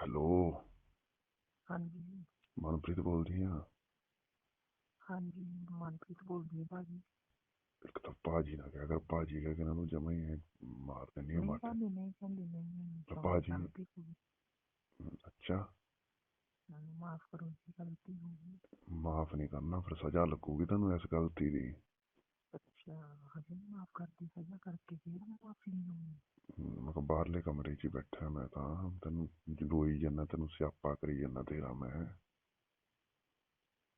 Hello. ਹਾਂਜੀ। ਮਨਪ੍ਰੀਤ ਬੋਲਦੀ ਆ। ਹਾਂਜੀ ਮਨਪ੍ਰੀਤ ਬੋਲਦੀ ਹਾਂ ਭਾਜੀ। ਇੱਕ ਤਾਂ ਭਾਜੀ ਨਾ ਕਹਿ ਕਰ ਭਾਜੀ ਕਹਿ ਕੇ ਇਹਨਾਂ ਨੂੰ ਜਮਾ ਹੀ ਐਂ ਮਾਰ ਦਿੰਦੀ ਆ ਨਹੀਂ ਮੱਟ ਭਾਜੀ ਨਹੀਂ ਕਹਿੰਦੀ ਨਹੀਂ ਤਾਂ sorry, ਭਾਜੀ- ਗਲਤੀ ਹੋ ਗਈ ਅੱਛਾ। ਮੈਨੂੰ ਮਾਫ ਕਰੋ ਜੀ ਗਲਤੀ ਹੋ ਗਈ। ਮਾਫ ਨਹੀਂ ਕਰਨਾ ਫਿਰ ਸਜ਼ਾ ਲੱਗੂਗੀ ਤੈਨੂੰ ਇਸ ਗਲਤੀ ਦੀ। ਅੱਛਾ ਹਜੇ ਨਹੀਂ ਮਾਫ ਕਰਦੀ ਸਜ਼ਾ ਕਰਕੇ ਫਿਰ ਮੈਂ ਮਾਫੀ ਨਹੀਂ ਹੋਣੀ ਮੈਂ ਕਿਹਾ ਬਾਹਰਲੇ ਕਮਰੇ 'ਚ ਹੀ ਬੈਠਾ ਮੈਂ ਤਾਂ ਤੈਨੂੰ ਰੋਈ ਜਾਂਦਾ ਤੈਨੂੰ ਸਿਆਪਾ ਕਰੀ ਜਾਂਦਾ ਤੇਰਾ ਮੈਂ।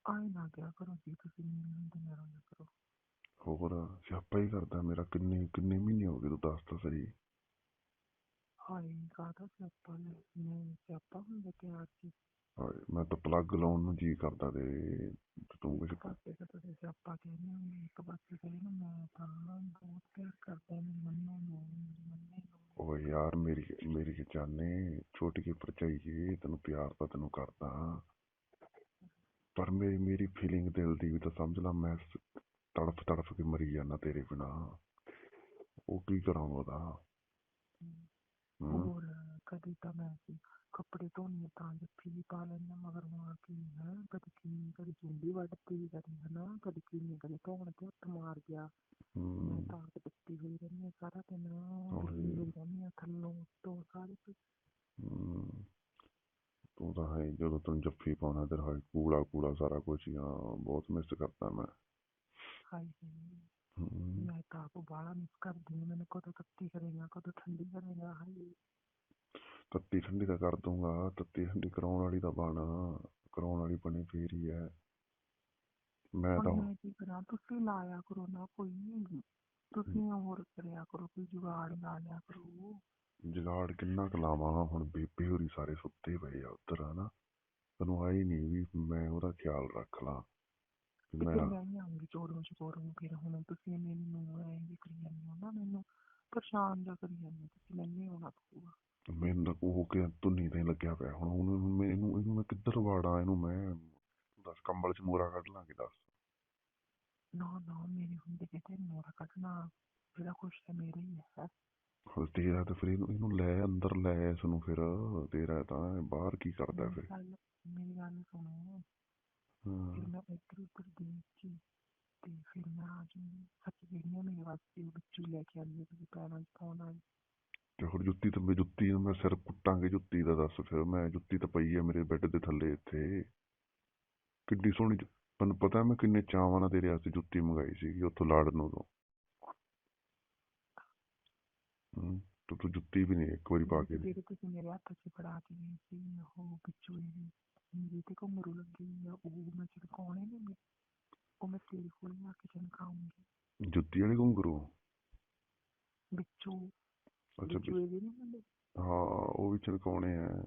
ਆਏ ਨਾ ਕਿਆ ਕਰੋ ਜੀ ਤੁਸੀਂ ਮੇਰੇ ਹੁੰਦੇ ਨਾ ਰੋਇਆ ਕਰੋ। ਹੋਰ ਸਿਆਪਾ ਹੀ ਕਰਦਾ ਮੇਰਾ ਕਿੰਨੇ ਕਿੰਨੇ ਮਹੀਨੇ ਹੋ ਗਏ ਤੂੰ ਦੱਸ ਤਾਂ ਸਹੀ। ਹਾਏ ਕਾਹਦਾ ਸਿਆਪਾ ਲੈ ਮੈਂ ਸਿਆਪਾ ਹੁੰਦਾ ਪਿਆਰ ਚ। ਹਾਏ, ਮੈਂ ਤਾਂ ਪਲੱਗ ਲਾਉਣ ਨੂੰ ਜੀ ਕਰਦਾ ਤੇ ਤੇ ਕੁਛ ਪਾਸੇ ਤਾਂ ਤੁਸੀਂ ਸਿਆਪਾ ਕਹਿੰਦੇ ਹੋ ਇੱਕ ਪਾਸੇ ਕਹੇ ਨਾ ਮੈਂ ਤਾਂ ਬਹੁਤ ਪਿਆਰ ਕਰਦਾ ਮੈਂ ਮੰਨੋ ਨੂੰ ਮੰਨੇ ਓ ਯਾਰ ਮੇਰੀ ਮੇਰੀ ਜਾਨੇ ਛੋਟੀ ਜਿਹੀ ਜੀ ਤੈਨੂੰ ਪਿਆਰ ਤਾਂ ਤੈਨੂੰ ਕਰਦਾ। ਪਰ ਮੇਰੀ ਮੇਰੀ ਫੀਲਿੰਗ ਦਿਲ ਦੀ ਵੀ ਤਾਂ ਸਮਝ ਲੈ ਮੈਂ ਤੜਫ ਤੜਫ ਕੇ ਮਰੀ ਜਾਂਦਾ ਤੇਰੇ ਬਿਨਾ। ਉਹ ਕੀ ਕਰਾਂ ਉਹਦਾ? ਹੋਰ ਕਦੀ ਤਾਂ ਮੈਂ ਸੀ ਕੱਪੜੇ ਧੋਣੇ ਤਾਂ ਜੱਫੀ ਵੀ ਪਾ ਲੈਂਦਾ ਮਗਰ ਹੁਣ ਕੀ ਹੈ ਕਦੀ ਕੀ ਕਦੀ ਚੁੰਡੀ ਵੱਢਤੀ ਕਦੀ ਹਨਾ ਕਦੀ ਕੀ ਕਦੀ ਧੋਣ ਤੇ ਹੱਥ ਮਾਰ ਗਿਆ। ਮੈਂ ਤਾਂ ਆਪ ਦਿੱਤੀ ਹੋਈ ਰਹਿੰਦੀ ਸਾਰਾ ਦਿਨ ਹੋਈ ਰਹਿੰਦੀ ਥੱਲੋਂ ਤੋਂ ਸਾਰੇ। ਤੂੰ ਤਾਂ ਹੈ ਜਦੋਂ ਤੈਨੂੰ ਜੱਫੀ ਪਾਉਣਾ ਤੇਰਾ ਹੈ ਕੂੜਾ ਕੂੜਾ ਸਾਰਾ ਕੁਝ ਹੀ ਬਹੁਤ ਮਿਸ ਕਰਦਾ ਮੈਂ। ਹਾਈ ਹਾਈ ਮੈਂ ਤਾਂ ਆਪ ਬਾਹਲਾ ਮਿਸ ਕਰਦੀ ਮੈਨੂੰ ਕਦੋਂ ਤੱਤੀ ਕਰੇਗਾ ਕਦੋਂ ਠੰਡੀ ਕਰੇਗਾ ਹਾਈ ਤੱਤੀ ਠੰਡੀ ਤਾਂ ਕਰ ਦੂੰਗਾ ਤੱਤੀ ਠੰਡੀ ਕਰਾਉਣ ਵਾਲੀ ਤਾਂ ਬਣ ਕਰਾਉਣ ਵਾਲੀ ਬਣੀ ਫੇਰ ਹੀ ਹੈ। ਮੈਂ ਤਾਂ ਹੁਣ ਮੈਂ ਕੀ ਕਰਾਂ ਤੁਸੀਂ ਲਾਇਆ ਕਰੋ ਨਾ ਕੋਈ ਤੁਸੀਂ ਹੋਰ ਕਰਿਆ ਕਰੋ ਕੋਈ ਜੁਗਾੜ ਲਾ ਲਿਆ ਕਰੋ। ਜਗਾੜ ਕਿੰਨਾ ਕੁ ਲਾਵਾਂ ਹੁਣ ਬੇਬੇ ਹੋਰੀ ਸਾਰੇ ਸੁੱਤੇ ਪਏ ਆ ਉੱਧਰ ਹਨਾ। ਤੈਨੂੰ ਆਈ ਨਹੀਂ ਵੀ ਮੈਂ ਉਹਦਾ ਖਿਆਲ ਰੱਖ ਲਾਂ। ਮੈਂ ਫਿਰ ਮੈਂ ਹੀ ਆਉਂਗੀ ਚੋਰੂ ਚੋਰੂ ਫਿਰ ਹੁਣ ਤੁਸੀਂ ਮੈਨੂੰ ਐਂ ਵੀ ਕਰੀ ਜਾਂਦੇ ਹੋ ਨਾ ਮੈਨੂੰ ਪਰੇਸ਼ਾਨ ਜਾ ਕਰੀ ਜਾਂਦੇ ਹੋ, ਤੁਸੀਂ ਮੈਨੂੰ ਹੀ ਆਉਣਾ ਪਊਗਾ। ਤਾਂ ਉਹ ਕਿ ਧੁੰਨੀ ਤੇ ਲੱਗਿਆ ਪਿਆ। ਹੁਣ ਉਹਨੂੰ ਮੈਂ ਇਹਨੂੰ ਇਹਨੂੰ ਮੈਂ ਕਿੱਧਰ ਵਾੜਾਂ? ਇਹਨੂੰ ਮੈਂ ਦੱਸ ਕੰਬਲ ਚ ਮੋਰਾ ਕੱਢ ਲਾਂਗੇ ਦੱਸ। ਨਾ ਨਾ ਮੇਰੇ ਹੁੰਦੇ ਕਿਤੇ ਮੋਰਾ ਕੱਢਣਾ ਜਿਹੜਾ ਕੁਛ ਹੈ ਮੇਰੇ ਹੀ ਹੈ। ਹੁਣ ਤੇਰਾ ਤਾਂ ਫਿਰ ਇਹਨੂੰ ਇਹਨੂੰ ਲੈ ਅੰਦਰ ਲੈ ਇਸ ਨੂੰ ਫਿਰ ਤੇਰਾ ਤਾਂ ਬਾਹਰ ਕੀ ਕਰਦਾ ਮੇਰੀ ਫਿਰ? ਗੱਲ ਮੇਰੀ ਗੱਲ ਸੁਣੋ। ਹਾਂ ਫਿਰ ਮੈਂ ਇੱਧਰ ਉੱਧਰ ਦੇਖ ਕੇ ਤੇ ਫਿਰ ਮੈਂ ਆ ਜਾਊਂਗੀ। ਸੱਚ ਜਿਹੜੀਆਂ ਮੇਰੇ ਵਾਸਤੇ ਉਹ ਵਿੱਚੋਂ ਹੀ ਲੈ ਕੇ ਆਉਂਦੀ ਤੁਸੀਂ ਪੈਰਾਂ 'ਚ ਪਾਉਣ ਵਾਲੀ। ਤੇ ਹੁਣ ਜੁੱਤੀ ਤਾਂ ਮੈਂ ਜੁੱਤੀ ਨੂੰ ਮੈਂ ਸਿਰ ਕੁੱਟਾਂਗੇ ਜੁੱਤੀ ਦਾ ਦੱਸ ਫਿਰ। ਮੈਂ ਜੁੱਤੀ ਤਾਂ ਪਈ ਆ ਮੇਰੇ ਬੈੱਡ ਦੇ ਥੱਲੇ ਇੱਥੇ। ਕਿੱਡੀ ਸੋਹਣੀ ਜੁ- ਤੈਨੂੰ ਪਤਾ ਮੈਂ ਕਿੰਨੇ ਚਾਵਾਂ ਨਾਲ ਤੇਰੇ ਵਾਸਤੇ ਜੁੱਤੀ ਮੰਗਾਈ ਸੀਗੀ ਉੱਥੋਂ ਲਾੜਨੋਂ ਤੋਂ ਹੂੰ ਤੂੰ ਤੂੰ ਜੁੱਤੀ ਵੀ ਨਹੀਂ ਇੱਕ ਵਾਰੀ ਪਾ ਕੇ ਦੇ ਜਿਹੜੇ ਤੁਸੀਂ ਮੇਰੇ ਹੱਥ 'ਚ ਫੜਾ ਕੇ ਗਏ ਸੀ ਉਹ ਵਿੱਚੋਂ ਇਹ ਮੇਰੇ ਤੇ ਘੁੰਗਰੂ ਲੱਗੀ ਹੋਈ ਆ ਉਹ ਮੈਂ ਚੜਕਾਉਣੇ ਨੇ ਮੈਂ ਉਹ ਮੈਂ ਤੇਰੇ ਕੋਲ ਆ ਕੇ ਚੜਕਾਉਂਗੀ ਜੁੱਤੀ ਵਾਲੇ ਘੁੰਗਰੂ? ਵਿੱਚੋਂ ਅੱਛਾ ਹਾਂ ਉਹ ਵੀ ਚੜਕਾਉਣੇ ਆ।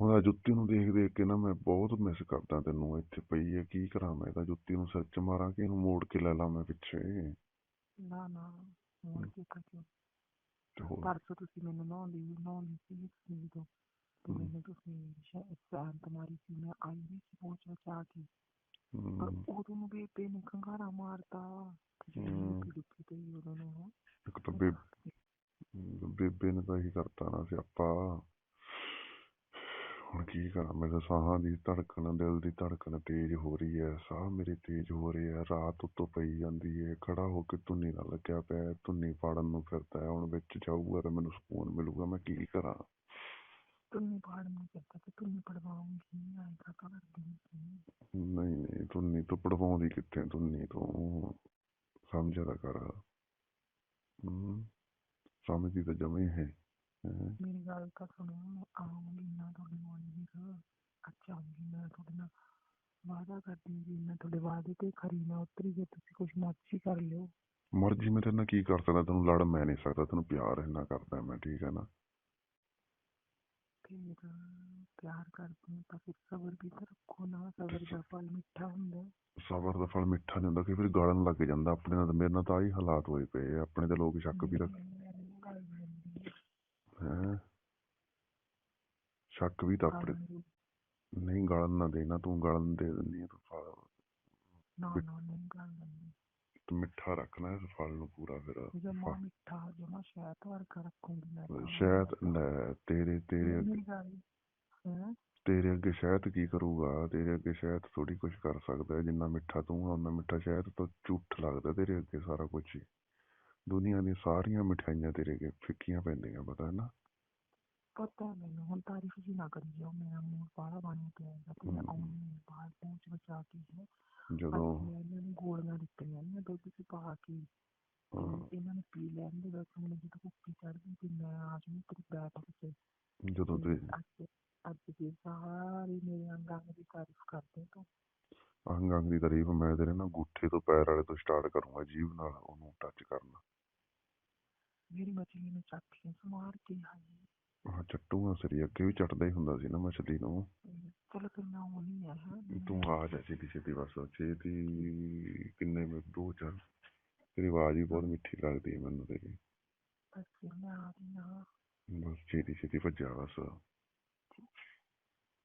ਹੁਣ ਆਹ ਜੁੱਤੀ ਨੂੰ ਦੇਖ ਦੇਖ ਕੇ ਨਾ ਮੈਂ ਬਹੁਤ ਮਿਸ ਕਰਦਾ ਤੈਨੂੰ ਇੱਥੇ ਪਈ ਹੈ ਕੀ ਕਰਾਂ ਮੈਂ ਤਾਂ? ਜੁੱਤੀ ਨੂੰ ਸਿਰ ਚ ਮਾਰਾਂ ਕਿ ਇਹਨੂੰ ਮੋੜ ਕੇ ਲੈ ਲਾਂ ਮੈਂ ਪਿੱਛੇ? ਨਾ ਨਾ ਮੋੜ ਕੇ ਕਿਉਂ? ਪਰਸੋਂ ਤੁਸੀਂ ਮੈਨੂੰ ਨਹਾਉਂਦੀ ਨਹਾਉਂਦੀ ਸੀ ਤੁਸੀਂ ਤੇ। ਮੈਨੂੰ ਤੁਸੀਂ ਸ਼ਾਇਦ ਮਾਰੀ ਸੀ ਮੈਂ ਆਈ ਨਹੀਂ ਸੀ ਪਹੁੰਚ ਬਚਾ ਕੇ। ਪਰ ਉਦੋਂ ਨੂੰ ਬੇਬੇ ਨੇ ਖੰਗਾਰਾ ਮਾਰਤਾ। ਇੱਕ ਤਾਂ ਬੇ ਬੇਬੇ ਨੇ ਤਾਂ ਇਹੀ ਕਰਤਾ ਨਾ ਸਿਆਪਾ। ਹੁਣ ਕੀ ਕਰਾਂ? ਮੈਂ ਤਾਂ ਸਾਹਾਂ ਦੀ ਧੜਕਣ ਦਿਲ ਦੀ ਧੜਕਣ ਤੇਜ਼ ਹੋ ਰਹੀ ਹੈ। ਸਾਹ ਮੇਰੇ ਤੇਜ਼ ਹੋ ਰਹੇ ਆ ਰਾਤ ਉੱਤੋਂ ਪਈ ਜਾਂਦੀ ਹੈ। ਖੜਾ ਹੋ ਕੇ ਧੁੰਨੀ ਨਾਲ ਲੱਗਿਆ ਪਿਆ ਧੁੰਨੀ ਪਾੜਨ ਨੂੰ ਫਿਰਦਾ ਹੈ। ਹੁਣ ਵਿੱਚ ਜਾਊਗਾ ਤਾਂ ਮੈਨੂੰ ਸਕੂਨ ਮਿਲੂਗਾ। ਮੈਂ ਕੀ ਕਰਾਂ? ਤੁੰਨੀ ਪਹਾੜ ਨੂੰ ਕਰਤਾ ਤੇ ਤੁੰਨੀ ਪੜਵਾਉਂਗੀ ਆਏ ਕਾ ਕਰਦੀ ਨਹੀਂ ਨਹੀਂ। ਧੁੰਨੀ ਤੋਂ ਪੜਵਾਉਂਦੀ ਕਿੱਥੇ? ਧੁੰਨੀ ਤੋਂ। ਕਰ ਹਮ, ਸਮਝਦੀ ਤਾਂ ਜਮੇ ਹੈ। ਮੇਰੀ ਗੱਲ ਤਾਂ ਸੁਣੋ ਮੈਂ ਆਉਂਗੀ ਨਾ ਤੁਹਾਡੇ ਕੋਲ ਵੀਰ ਅੱਛਾ ਆਉਂਗੀ ਮੈਂ ਤੁਹਾਡੇ ਨਾਲ ਵਾਅਦਾ ਕਰਦੀ ਜੀ ਮੈਂ ਤੁਹਾਡੇ ਵਾਅਦੇ ਤੇ ਖਰੀ ਨਾ ਉਤਰੀ ਜੇ ਤੁਸੀਂ ਕੁਝ ਮਰਜ਼ੀ ਕਰ ਲਿਓ। ਮਰਜ਼ੀ ਮੈਂ ਤੇਰੇ ਨਾਲ ਕੀ ਕਰ ਸਕਦਾ? ਤੈਨੂੰ ਲੜ ਮੈਂ ਨਹੀਂ ਸਕਦਾ ਤੈਨੂੰ ਪਿਆਰ ਇੰਨਾ ਕਰਦਾ ਮੈਂ ਠੀਕ ਹੈ ਨਾ? ਫਿਰ ਪਿਆਰ ਕਰਦੇ ਹੋ ਤਾਂ ਫਿਰ ਸਬਰ ਵੀ ਤਾਂ ਰੱਖੋ ਨਾ ਸਬਰ ਦਾ ਫਲ ਮਿੱਠਾ ਹੁੰਦਾ ਹੈ। ਸਬਰ ਦਾ ਫਲ ਮਿੱਠਾ ਨਹੀਂ ਹੁੰਦਾ ਕਿ ਫਿਰ ਗਾਲਣ ਲੱਗ ਜਾਂਦਾ ਆਪਣੇ ਨਾਲ ਮੇਰੇ ਨਾਲ ਤਾਂ ਆਹੀ ਹਾਲਾਤ ਹੋਏ ਪਏ ਆ, ਆਪਣੇ ਤੇ ਲੋਕ ਸ਼ੱਕ ਵੀ ਰੱਖ ਗੱਲ ਹੈ। ਹੈ ਸ਼ੱਕ ਵੀ ਤਾਂ ਆਪਣੇ ਗੱਲ ਨਹੀਂ ਗਾਲਣ ਨਾ ਦੇਣਾ ਤੂੰ ਗਾਲਣ ਦੇ ਦਿੰਦੀ ਆ ਤੂੰ ਫਲ ਨਾ ਨਾ ਨਹੀਂ ਗੱਲ ਨਹੀਂ ਤੇ ਮਿੱਠਾ ਰੱਖਣਾ ਇਸ ਫਲ ਨੂੰ ਪੂਰਾ ਫਿਰ ਜਮਾ ਮਿੱਠਾ ਜਮਾ ਸ਼ਹਿਦ ਵਰਗਾ ਰੱਖੂੰਗੀ ਮੈਂ ਤਾਂ। ਸ਼ਾਇਦ ਲੈ ਤੇਰੇ ਤੇਰੇ ਅੱਗੇ ਮੇਰੀ ਗੱਲ ਹੈਂ ਤੇਰੇ ਅੱਗੇ ਸ਼ਾਇਦ ਕੀ ਕਰੂਗਾ? ਤੇਰੇ ਅੱਗੇ ਸ਼ਾਇਦ ਥੋੜੀ ਕੁਝ ਕਰ ਸਕਦਾ ਹੈ ਜਿੰਨਾ ਮਿੱਠਾ ਤੂੰ ਆ ਉਹਨਾਂ ਮਿੱਠਾ ਸ਼ਾਇਦ ਤਾਂ ਝੂਠ ਲੱਗਦਾ ਤੇਰੇ ਅੱਗੇ ਸਾਰਾ ਕੁਝ ਹੀ। ਦੁਨੀਆ ਦੀਆਂ ਸਾਰੀਆਂ ਮਿਠਾਈਆਂ ਤੇਰੇ ਅੱਗੇ ਫਿੱਕੀਆਂ ਪੈਂਦੀਆਂ ਪਤਾ ਹੈ ਨਾ? ਪਤਾ ਮੈਨੂੰ ਹੁਣ ਤਾਰੀਫ ਜੀ ਨਾ ਕਰੀ ਜਾਓ ਮੇਰਾ ਮੂੰਹ ਬਾਹਲਾ ਬਣ ਪਿਆ ਹੈਗਾ ਤੇ ਮੈਂ ਹਮ। ਆਉਣੀ ਬਾਹਰ ਪਹੁੰਚ ਬਚਾ ਕੇ ਹੈ। ਜਦੋਂ ਅੱਜ ਮੈਂ ਇਹਨਾਂ ਨੂੰ ਗੋਲੀਆਂ ਦਿੱਤੀਆਂ ਨੇ ਦੁੱਧ ਚ ਪਾ ਕੇ ਤੇ ਹਾਂ, ਇਹਨਾਂ ਨੇ ਪੀ ਲੈਣ ਦੇ ਵਿੱਚ ਮੈਨੂੰ ਜਦੋਂ ਭੁੱਖੀ ਚੜ੍ਹਦੀ ਤੇ ਮੈਂ ਆ ਜੂ ਤੇਰੀ ਬੈਠ ਕੇ ਜਦੋਂ ਤੇ ਅੱਜ ਅੱਜ ਦੇ ਸਾਰੇ ਮੇਰੇ ਅੰਗਾਂ ਦੀ ਤਾਰੀਫ ਕਰਦੇ ਤੂੰ। ਅੰਗ ਅੰਗ ਦੀ ਤਾਰੀਫ ਮੈਂ ਤੇਰੇ ਨਾ ਗੁੱਠੇ ਤੋਂ ਪੈਰ ਵਾਲੇ ਤੋਂ ਸਟਾਰਟ ਕਰੂੰਗਾ ਜੀਵ ਨਾਲ ਉਹਨੂੰ ਟੱਚ ਕਰਨਾ। ਮੇਰੀ ਮਛਲੀ ਨੂੰ ਚੱਕ ਕੇ ਸਮਾਰ ਕੇ ਹਾਏ ਹਾਂ ਚੱਟੂਗਾ ਸਰੀ ਅੱਗੇ ਵੀ ਚੱਟਦਾ ਹੀ ਹੁੰਦਾ ਸੀ ਨਾ ਮਛਲੀ ਨੂੰ। ਚਲੋ ਫਿਰ ਮੈਂ ਉਹ ਨਹੀਂ ਹੈ। ਤੂੰ ਆ ਜਾ ਛੇਤੀ ਛੇਤੀ ਬਸ ਛੇਤੀ ਕਿੰਨੇ ਮਿੰਟ ਦੋ ਚਾਰ ਤੇਰੀ ਆਵਾਜ਼ ਵੀ ਬਹੁਤ ਮਿੱਠੀ ਲੱਗਦੀ ਹੈ ਮੈਨੂੰ ਤੇਰੀ। ਬਸ ਮੈਂ ਆ ਰਹੀ ਹਾਂ। ਬਸ ਛੇਤੀ ਛੇਤੀ ਭੱਜਿਆ ਬਸ।